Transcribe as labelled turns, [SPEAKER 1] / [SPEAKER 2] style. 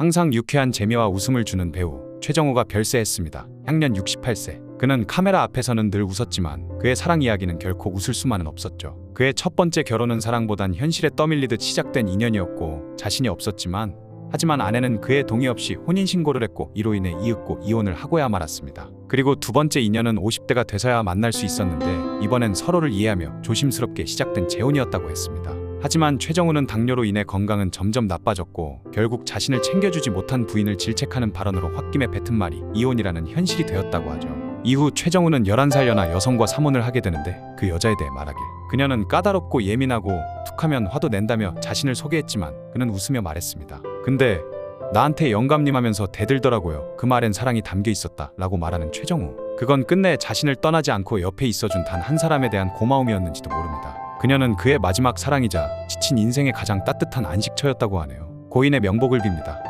[SPEAKER 1] 항상 유쾌한 재미와 웃음을 주는 배우 최정우가 별세했습니다. 향년 68세. 그는 카메라 앞에서는 늘 웃었지만 그의 사랑 이야기는 결코 웃을 수만은 없었죠. 그의 첫 번째 결혼은 사랑보단 현실에 떠밀리듯 시작된 인연이었고 자신이 없었지만 하지만 아내는 그의 동의 없이 혼인 신고를 했고 이로 인해 이윽고 이혼을 하고야 말았습니다. 그리고 두 번째 인연은 50대가 돼서야 만날 수 있었는데 이번엔 서로를 이해하며 조심스럽게 시작된 재혼이었다고 했습니다. 하지만 최정우는 당뇨로 인해 건강은 점점 나빠졌고 결국 자신을 챙겨주지 못한 부인을 질책하는 발언으로 홧김에 뱉은 말이 이혼이라는 현실이 되었다고 하죠. 이후 최정우는 11살 연하 여성과 삼혼을 하게 되는데 그 여자에 대해 말하길 그녀는 까다롭고 예민하고 툭하면 화도 낸다며 자신을 소개했지만 그는 웃으며 말했습니다. 근데 나한테 영감님 하면서 대들더라고요. 그 말엔 사랑이 담겨 있었다 라고 말하는 최정우. 그건 끝내 자신을 떠나지 않고 옆에 있어준 단 한 사람에 대한 고마움이었는지도 모릅니다. 그녀는 그의 마지막 사랑이자 지친 인생의 가장 따뜻한 안식처였다고 하네요. 고인의 명복을 빕니다.